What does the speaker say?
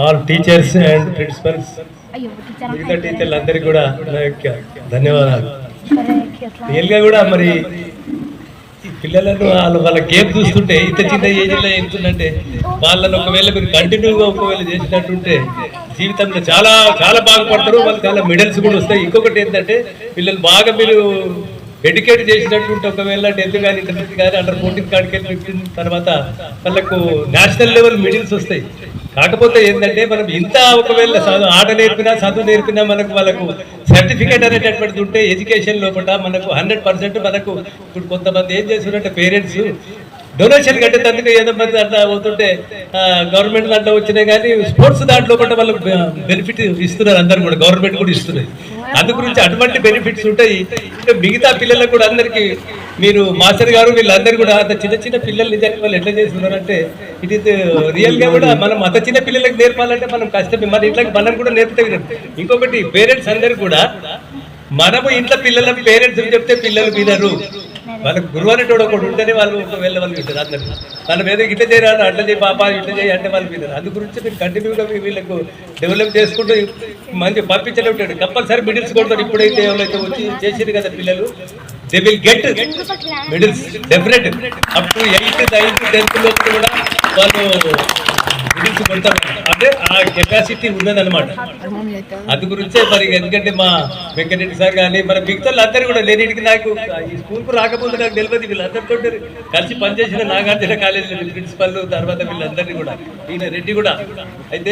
All teachers and principles మిగతా టీచర్లు అందరికీ కూడా నా యొక్క ధన్యవాదాలు. రియల్గా కూడా మరి పిల్లలను వాళ్ళు వాళ్ళ గేమ్ చూస్తుంటే ఇంత చిన్న ఏజ్లో ఎంతుందంటే వాళ్ళని ఒకవేళ మీరు కంటిన్యూగా ఒకవేళ చేసినట్టుంటే జీవితంలో చాలా చాలా బాగుపడతారు. వాళ్ళు చాలా మెడల్స్ కూడా వస్తాయి. ఇంకొకటి ఏంటంటే పిల్లలు బాగా మీరు ఎడ్యుకేట్ చేసినట్టుంటే ఒకవేళ టెన్త్ కానీ ఇంటర్మీడియట్ కానీ అండర్ ఫోర్టీన్ కాడికి తర్వాత వాళ్ళకు నేషనల్ లెవెల్ మెడల్స్ వస్తాయి. కాకపోతే ఏంటంటే మనం ఇంత ఒకవేళ చదువు ఆట నేర్పినా చదువు నేర్పినా మనకు వాళ్ళకు సర్టిఫికేట్ అనేటటువంటిది ఉంటే ఎడ్యుకేషన్ లోపల మనకు హండ్రెడ్ పర్సెంట్ మనకు ఇప్పుడు కొంతమంది ఏం చేస్తున్నారంటే పేరెంట్స్ డొనేషన్ కట్టేందుకు ఏదో మంది అట్లా అవుతుంటే గవర్నమెంట్ దాంట్లో వచ్చినాయి కానీ స్పోర్ట్స్ దాంట్లో కూడా వాళ్ళకు బెనిఫిట్ ఇస్తున్నారు అందరు కూడా గవర్నమెంట్ కూడా ఇస్తున్నారు. అందు గురించి అటువంటి బెనిఫిట్స్ ఉంటాయి. ఇంకా మిగతా పిల్లలకు కూడా అందరికీ మీరు మాస్టర్ గారు వీళ్ళందరూ కూడా అంత చిన్న చిన్న పిల్లలు నిజానికి వాళ్ళు ఎట్లా చేస్తున్నారంటే ఇట్ ఇస్ రియల్గా కూడా మనం అంత చిన్న పిల్లలకు నేర్పాలంటే మనం కష్టమే. మన ఇంట్లోకి మనం కూడా నేర్పుతాం ఇంకొకటి పేరెంట్స్ అందరు కూడా మనము ఇంట్లో పిల్లల పేరెంట్స్ చెప్తే పిల్లలు వినరు. వాళ్ళకి గురువు అనేటోడు ఒకటి ఉంటేనే వాళ్ళు వెళ్ళే వాళ్ళు వింటారు అందరు. వాళ్ళ మీద ఇట్లా చేయరా అట్లా చేయి పాప ఇట్లా చేయి అంటే వాళ్ళు వినరు. అందు గురించి మీరు కంటిన్యూగా వీళ్ళకు డెవలప్ చేసుకుంటూ మంచి పంపించేటట్టు కంపల్సరీ మిడిల్స్ కొడతారు ఇప్పుడైతే ఎవరైతే వచ్చి చేసింది కదా పిల్లలు they will get middles definite up to eighth ninth tenth లోపు కూడా వాళ్ళు మిడిల్స్ కొడతారు. అంటే ఆ కెపాసిటీ ఉన్నదన్నమాట. అందు గురించే మరి ఎందుకంటే మా వెంకటరెడ్డి సార్ కానీ మన మిగతా అందరూ కూడా లేనిటికి నాకు ఈ స్కూల్కు రాకపోతే నాకు తెలియదు వీళ్ళందరితో కలిసి పనిచేసిన నాగార్జున కాలేజీ ప్రిన్సిపల్ తర్వాత వీళ్ళందరినీ కూడా ఈయన రెడ్డి కూడా. అయితే